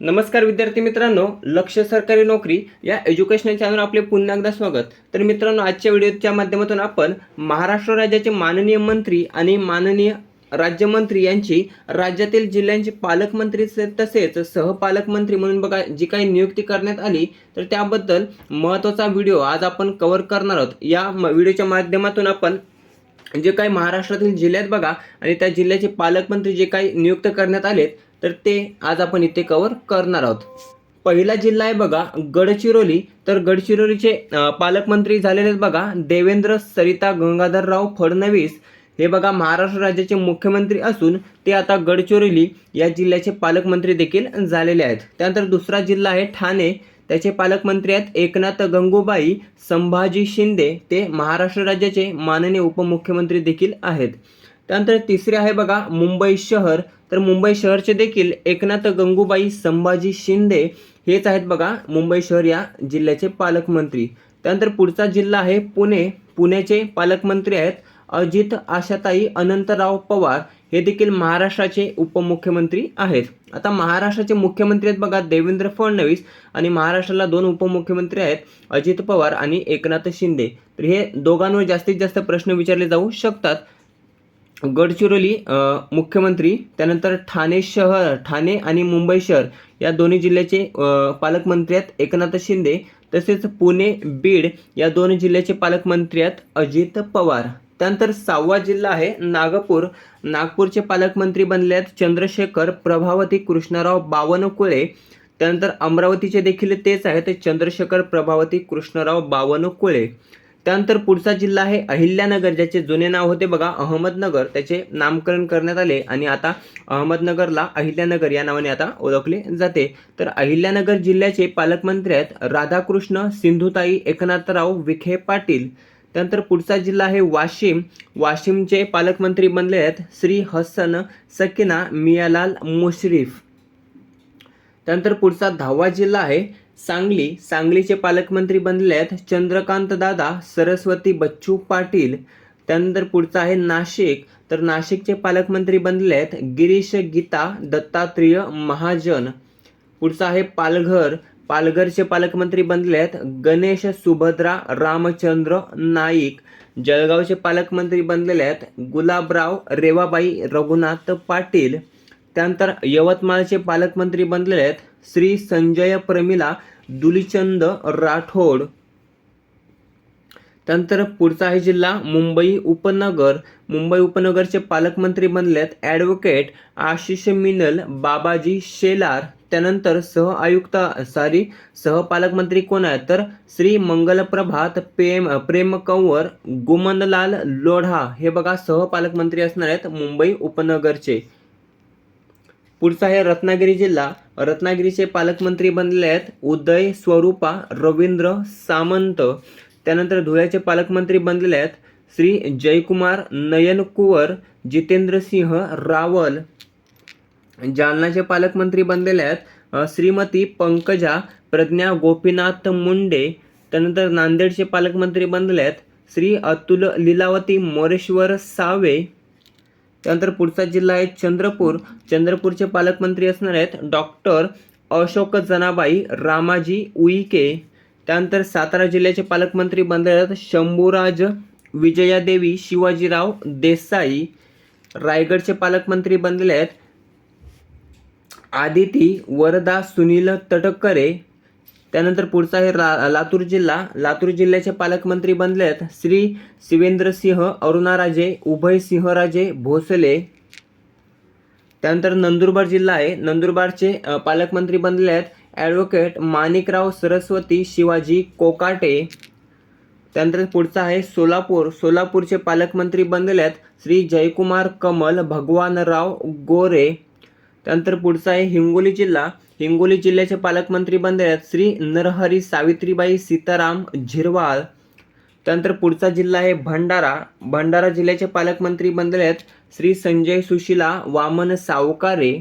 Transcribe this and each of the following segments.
नमस्कार विद्यार्थी मित्रांनो लक्ष सरकारी नोकरी या एज्युकेशनल चॅनल आपले पुन्हा एकदा स्वागत. तर मित्रांनो आजच्या व्हिडिओच्या माध्यमातून आपण महाराष्ट्र राज्याचे माननीय मंत्री आणि माननीय राज्यमंत्री यांची राज्यातील जिल्ह्यांचे पालकमंत्री तसेच सहपालकमंत्री म्हणून बघा जी काही नियुक्ती करण्यात आली तर त्याबद्दल महत्त्वाचा व्हिडिओ आज आपण कव्हर करणार आहोत. या व्हिडिओच्या माध्यमातून आपण म्हणजे जे काही महाराष्ट्रातील जिल्ह्यात बघा आणि त्या जिल्ह्याचे पालकमंत्री जे काही नियुक्त करण्यात आलेत तर ते आज आपण इथे कव्हर करणार आहोत. पहिला जिल्हा आहे बघा गडचिरोली. तर गडचिरोलीचे पालकमंत्री झालेले आहेत बघा देवेंद्र सरिता गंगाधरराव फडणवीस. हे बघा महाराष्ट्र राज्याचे मुख्यमंत्री असून ते आता गडचिरोली या जिल्ह्याचे पालकमंत्री देखील झालेले आहेत. त्यानंतर दुसरा जिल्हा आहे ठाणे. त्याचे पालकमंत्री आहेत एकनाथ गंगूबाई संभाजी शिंदे. ते महाराष्ट्र राज्याचे माननीय उपमुख्यमंत्री देखील आहेत. त्यानंतर तिसरे आहे बघा मुंबई शहर. तर मुंबई शहरचे देखील एकनाथ गंगूबाई संभाजी शिंदे हेच आहेत बघा मुंबई शहर या जिल्ह्याचे पालकमंत्री. त्यानंतर पुढचा जिल्हा आहे पुणे. पुण्याचे पालकमंत्री आहेत अजित आशाताई अनंतराव पवार. हे देखील महाराष्ट्राचे उपमुख्यमंत्री आहेत. आता महाराष्ट्राचे मुख्यमंत्री आहेत बघा देवेंद्र फडणवीस आणि महाराष्ट्राला दोन उपमुख्यमंत्री आहेत अजित पवार आणि एकनाथ शिंदे. तर हे दोघांवर जास्तीत जास्त प्रश्न विचारले जाऊ शकतात. गडचिरोली मुख्यमंत्री त्यानंतर ठाणे शहर ठाणे आणि मुंबई शहर या दोन्ही जिल्ह्याचे पालकमंत्री आहेत एकनाथ शिंदे. तसेच पुणे बीड या दोन जिल्ह्याचे पालकमंत्री आहेत अजित पवार. त्यानंतर सहावा जिल्हा आहे नागपूर. नागपूरचे पालकमंत्री बनले आहेत चंद्रशेखर प्रभावती कृष्णराव बावनकुळे. त्यानंतर अमरावतीचे देखील तेच आहेत चंद्रशेखर प्रभावती कृष्णराव बावनकुळे. त्यानंतर पुढचा जिल्हा आहे अहिल्यानगर ज्याचे जुने नाव होते बघा अहमदनगर त्याचे नामकरण करण्यात आले आणि आता अहमदनगरला अहिल्यानगर या नावाने आता ओळखले जाते. तर अहिल्यानगर जिल्ह्याचे पालकमंत्री आहेत राधाकृष्ण सिंधुताई एकनाथराव विखे पाटील. त्यानंतर पुढचा जिल्हा आहे वाशिम. वाशिमचे पालकमंत्री बनले आहेत श्री हसन सकिना मियालाल मुश्रीफ. त्यानंतर पुढचा दहावा जिल्हा आहे सांगली. सांगलीचे पालकमंत्री बनले आहेत चंद्रकांत दादा सरस्वती बच्चू पाटील. त्यानंतर पुढचा आहे नाशिक. तर नाशिकचे पालकमंत्री बनले आहेत गिरीश गीता दत्तात्रेय महाजन. पुढचा आहे पालघर. पालघरचे पालकमंत्री बनले आहेत गणेश सुभद्रा रामचंद्र नाईक. जळगावचे पालकमंत्री बनलेले आहेत गुलाबराव रेवाबाई रघुनाथ पाटील. त्यानंतर यवतमाळचे पालकमंत्री बनलेले आहेत श्री संजय प्रमिला दुलीचंद राठोड. त्यानंतर पुढचा आहे जिल्हा मुंबई उपनगर. मुंबई उपनगरचे पालकमंत्री बनले आहेत ॲडव्होकेट आशिष मिनल बाबाजी शेलार. त्यानंतर सह आयुक्त सॉरी सहपालकमंत्री कोण आहेत? तर श्री मंगलप्रभात प्रेम प्रेम कंवर गुमनलाल लोढा. हे बघा सहपालकमंत्री असणार आहेत मुंबई उपनगरचे. पुढचा आहे रत्नागिरी जिल्हा. रत्नागिरीचे पालकमंत्री बनले आहेत उदय स्वरूपा रवींद्र सामंत. त्यानंतर धुळ्याचे पालकमंत्री बनलेले आहेत श्री जयकुमार नयन कुवर जितेंद्र सिंह रावल. जालनाचे पालकमंत्री बनलेले आहेत श्रीमती पंकजा प्रज्ञा गोपीनाथ मुंडे. त्यानंतर नांदेडचे पालकमंत्री बनलेले आहेत श्री अतुल लीलावती मोरेश्वर सावे. त्यानंतर पुढचा जिल्हा आहे चंद्रपूर. चंद्रपूरचे पालकमंत्री असणार आहेत डॉक्टर अशोक जनाबाई रामाजी उईके. त्यानंतर सातारा जिल्ह्याचे पालकमंत्री बनलेत आहेत शंभूराज विजयादेवी शिवाजीराव देसाई. रायगडचे पालकमंत्री बनलेले आहेत आदिती वरदा सुनील तटकरे. त्यानंतर पुढचा आहे रा लातूर जिल्हा. लातूर जिल्ह्याचे पालकमंत्री बनले आहेत श्री शिवेंद्रसिंह अरुणाराजे उभयसिंहराजे भोसले. त्यानंतर नंदुरबार जिल्हा आहे. नंदुरबारचे पालकमंत्री बनले आहेत ॲडव्होकेट माणिकराव सरस्वती शिवाजी कोकाटे. त्यानंतर पुढचा आहे सोलापूर. सोलापूरचे पालकमंत्री बनलेत आहेत श्री जयकुमार कमल भगवानराव गोरे. त्यानंतर पुढचा आहे हिंगोली जिल्हा. हिंगोली जिल्ह्याचे पालकमंत्री बनलेत श्री नरहरी सावित्रीबाई सीताराम झिरवाळ त्यानंतर पुढचा जिल्हा आहे भंडारा. भंडारा जिल्ह्याचे पालकमंत्री बनलेत आहेत श्री संजय सुशिला वामन सावकारे.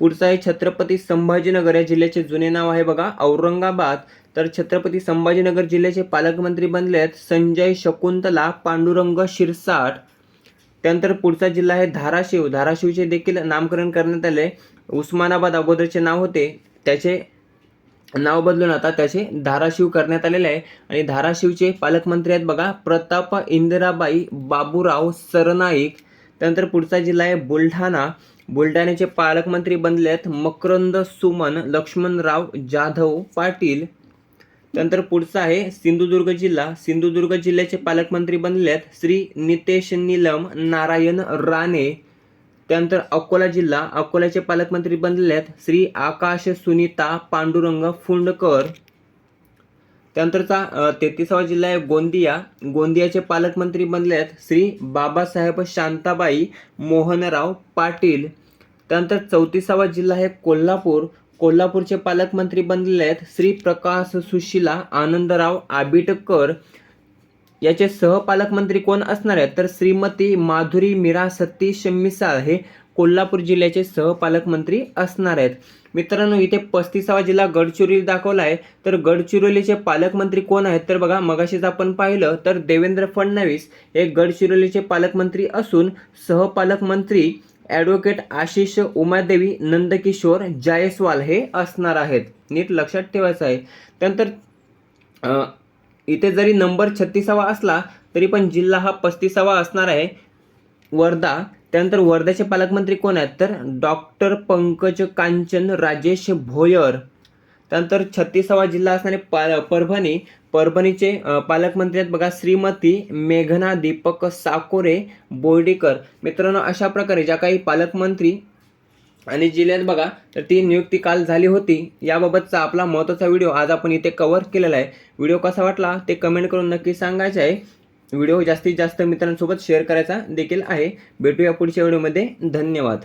पुढचा आहे छत्रपती संभाजीनगर. या जिल्ह्याचे जुने नाव आहे बघा औरंगाबाद. तर छत्रपती संभाजीनगर जिल्ह्याचे पालकमंत्री बनले आहेत संजय शकुंतला पांडुरंग शिरसाट. त्यानंतर पुढचा जिल्हा आहे धाराशिव. धाराशिवचे देखील नामकरण करण्यात आले. उस्मानाबाद अगोदरचे नाव होते. त्याचे नाव बदलून आता त्याचे धाराशिव करण्यात आलेले आहे. आणि धाराशिवचे पालकमंत्री आहेत बघा प्रताप इंदिराबाई बाबूराव सरनाईक. त्यानंतर पुढचा जिल्हा आहे बुलढाणा. बुलढाण्याचे पालकमंत्री बनलेत मकरंद सुमन लक्ष्मणराव जाधव पाटील. त्यानंतर पुढचा आहे सिंधुदुर्ग जिल्हा. सिंधुदुर्ग जिल्ह्याचे पालकमंत्री बनलेत श्री नितेश नीलम नारायण राणे. त्यानंतर अकोला जिल्हा. अकोल्याचे पालकमंत्री बनलेत श्री आकाश सुनीता पांडुरंग फुंडकर. त्यानंतरचा तेहतीसावा जिल्हा आहे गोंदिया. गोंदियाचे पालकमंत्री बनले आहेत श्री बाबासाहेब शांताबाई मोहनराव पाटील. त्यानंतर चौतीसावा जिल्हा आहे कोल्हापूर. कोल्हापूरचे पालकमंत्री बनलेले आहेत श्री प्रकाश सुशिला आनंदराव आबिटकर. याचे सहपालकमंत्री कोण असणार आहेत? तर श्रीमती माधुरी मीरा सतीश मिसाळ हे कोल्हापूर जिल्ह्याचे सहपालकमंत्री असणार आहेत. मित्रांनो इथे पस्तीसावा जिल्हा गडचिरोली दाखवला आहे तर गडचिरोलीचे पालकमंत्री कोण आहेत? तर बघा मगाशीच आपण पाहिलं तर देवेंद्र फडणवीस हे गडचिरोलीचे पालकमंत्री असून सहपालकमंत्री ॲडव्होकेट आशिष उमादेवी नंदकिशोर जायस्वाल हे असणार आहेत. नीट लक्षात ठेवायचं आहे. त्यानंतर इथे जरी नंबर छत्तीसावा असला तरी पण जिल्हा हा पस्तीसावा असणार आहे. वर्धा त्यानंतर वर्ध्याचे पालकमंत्री कोण आहेत? तर डॉक्टर पंकज कांचन राजेश भोयर. त्यानंतर छत्तीसावा जिल्हा असणारे पा परभणी. परभणीचे पालकमंत्री आहेत बघा श्रीमती मेघना दीपक साकोरे बोर्डीकर. मित्रांनो अशा प्रकारे ज्या काही पालकमंत्री आणि जिल्ह्यात बघा तर ती नियुक्ती काल झाली होती. याबाबतचा आपला महत्त्वाचा व्हिडिओ आज आपण इथे कव्हर केलेला आहे. व्हिडिओ कसा वाटला ते कमेंट करून नक्की सांगायचं आहे. व्हिडिओ जास्तीत जास्त मित्रांसोबत शेअर करायचा देखील आहे. भेटूया पुढच्या व्हिडिओमध्ये. धन्यवाद.